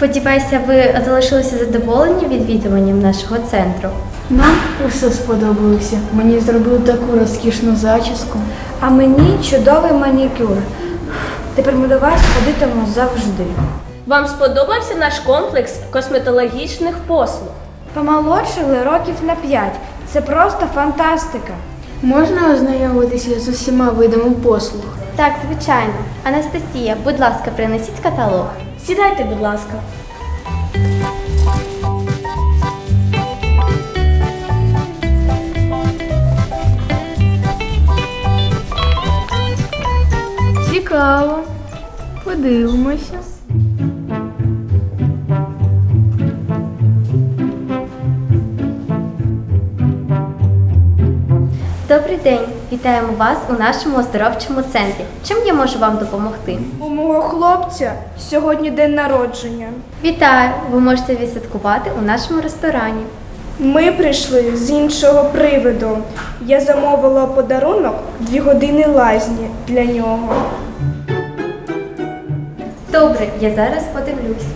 Сподіваюся, ви залишилися задоволені відвідуванням нашого центру. Нам усе сподобалося. Мені зробили таку розкішну зачіску. А мені чудовий манікюр. Тепер ми до вас ходитимемо завжди. Вам сподобався наш комплекс косметологічних послуг? Помолодшили років на 5. Це просто фантастика. Можна ознайомитися з усіма видами послуг? Так, звичайно. Анастасія, будь ласка, принесіть каталог. Сідайте, будь ласка. Цікаво. Подивимося. Добрий день! Вітаємо вас у нашому оздоровчому центрі. Чим я можу вам допомогти? У мого хлопця сьогодні день народження. Вітаю! Ви можете відсвяткувати у нашому ресторані. Ми прийшли з іншого приводу. Я замовила подарунок дві години лазні для нього. Добре, я зараз подивлюсь.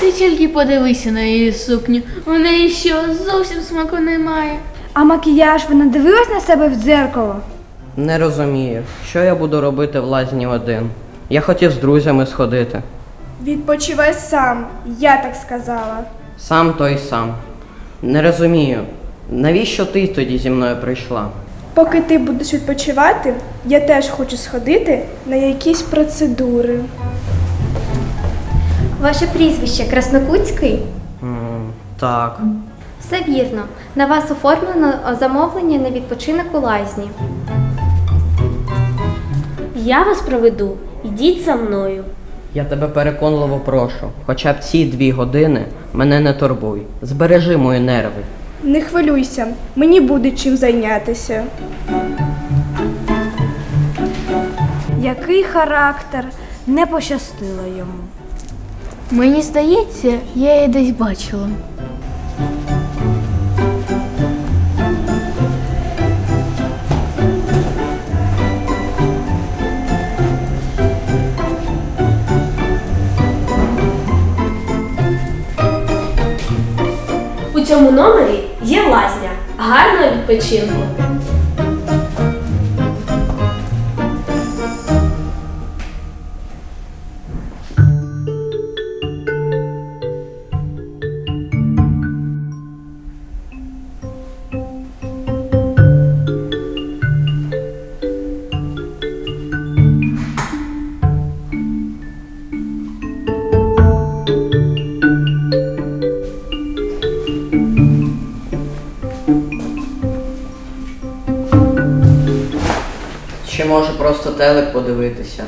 Ти тільки подивися на її сукню. У неї що зовсім смаку немає. А макіяж ви не дивилась на себе в дзеркало? Не розумію, що я буду робити в лазні один. Я хотів з друзями сходити. Відпочивай сам, я так сказала. Сам той сам. Не розумію, навіщо ти тоді зі мною прийшла? Поки ти будеш відпочивати, я теж хочу сходити на якісь процедури. Ваше прізвище Краснокутський? М, так. Все вірно. На вас оформлено замовлення на відпочинок у лазні. Я вас проведу. Йдіть за мною. Я тебе переконливо прошу, хоча б ці дві години мене не турбуй. Збережи мої нерви. Не хвилюйся, мені буде чим зайнятися. Який характер? Не пощастило йому. Мені здається, я її десь бачила. Цьому номері є лазня. Гарного відпочинку. Чи може просто телек подивитися?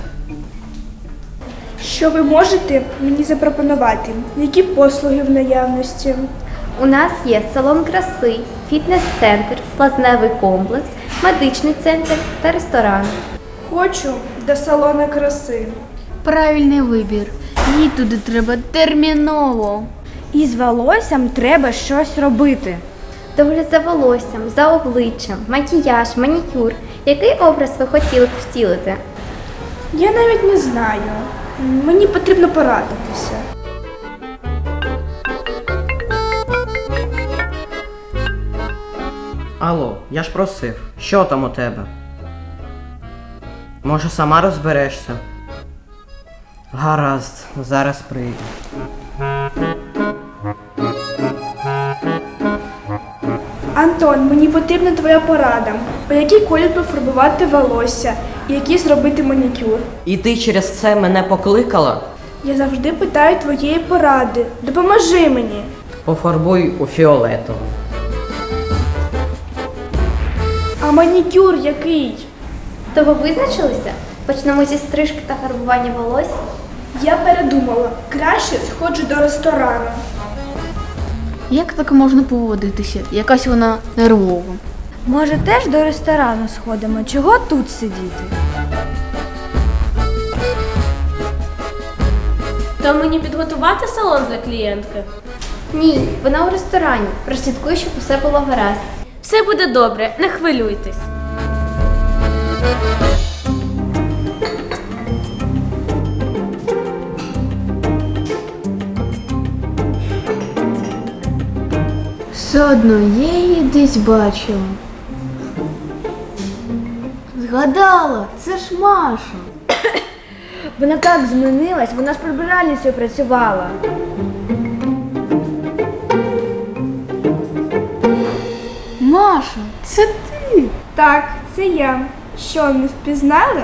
Що ви можете мені запропонувати? Які послуги в наявності? У нас є салон краси, фітнес-центр, плазневий комплекс, медичний центр та ресторан. Хочу до салону краси. Правильний вибір. Їй туди треба терміново. І з волоссям треба щось робити. Догляд за волоссям, за обличчям, макіяж, манікюр. Який образ ви хотіли б втілити? Я навіть не знаю. Мені потрібно порадитися. Алло, я ж просив, що там у тебе? Може, сама розберешся? Гаразд, зараз прийду. Антон, мені потрібна твоя порада. У який колір пофарбувати волосся і який зробити манікюр? І ти через це мене покликала? Я завжди питаю твоєї поради. Допоможи мені. Пофарбуй у фіолетово. А манікюр який? То ви визначилися? Почнемо зі стрижки та фарбування волосся. Я передумала. Краще сходжу до ресторану. Як так можна поводитися? Якась вона нервова. Може, теж до ресторану сходимо? Чого тут сидіти? То мені підготувати салон для клієнтки? Ні, вона у ресторані. Прослідкуй, щоб усе було гаразд. Все буде добре, не хвилюйтесь. Все одно я її десь бачила. Згадала, це ж Маша. Вона так змінилась, вона ж прибиральницею працювала. Маша, це ти. Так, це я. Що, не впізнали?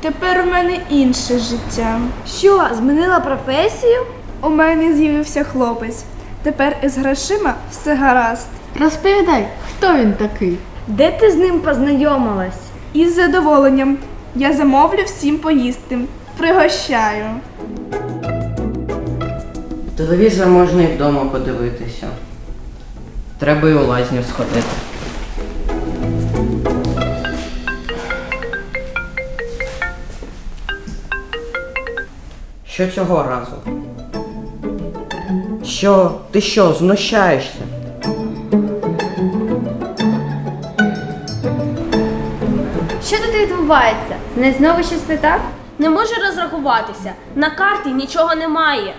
Тепер у мене інше життя. Що, змінила професію? У мене з'явився хлопець. Тепер із грошима все гаразд. Розповідай, хто він такий? Де ти з ним познайомилась? Із задоволенням. Я замовлю всім поїсти. Пригощаю. Телевізор можна і вдома подивитися. Треба і у лазню сходити. Що цього разу? Що? Ти що, знущаєшся? Що тут відбувається? З нею знову щось не так? Не можу розрахуватися. На карті нічого немає.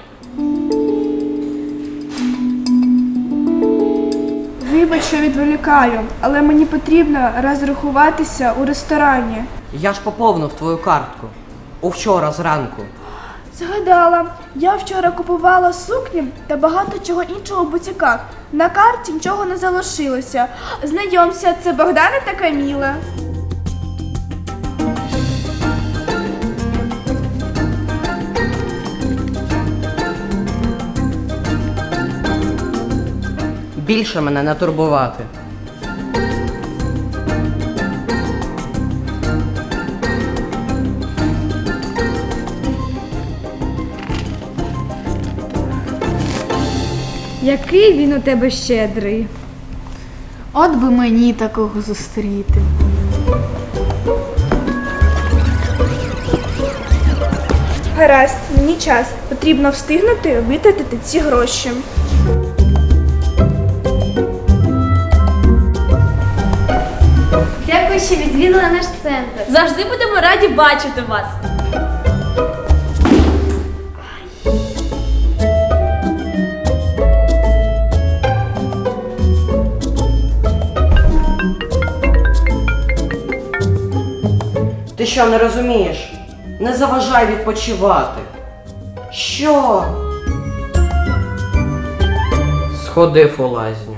Вибач, що відволікаю, але мені потрібно розрахуватися у ресторані. Я ж поповнив твою картку. Увчора зранку. Згадала, я вчора купувала сукні та багато чого іншого в бутіках. На карті нічого не залишилося. Знайомся, це Богдана та Каміла. Більше мене не турбувати. Який він у тебе щедрий? От би мені такого зустріти. Гаразд, мені час. Потрібно встигнути витратити ці гроші. Дякую, що відвідали наш центр. Завжди будемо раді бачити вас. Ти що не розумієш? Не заважай відпочивати. Що? Сходив у лазню.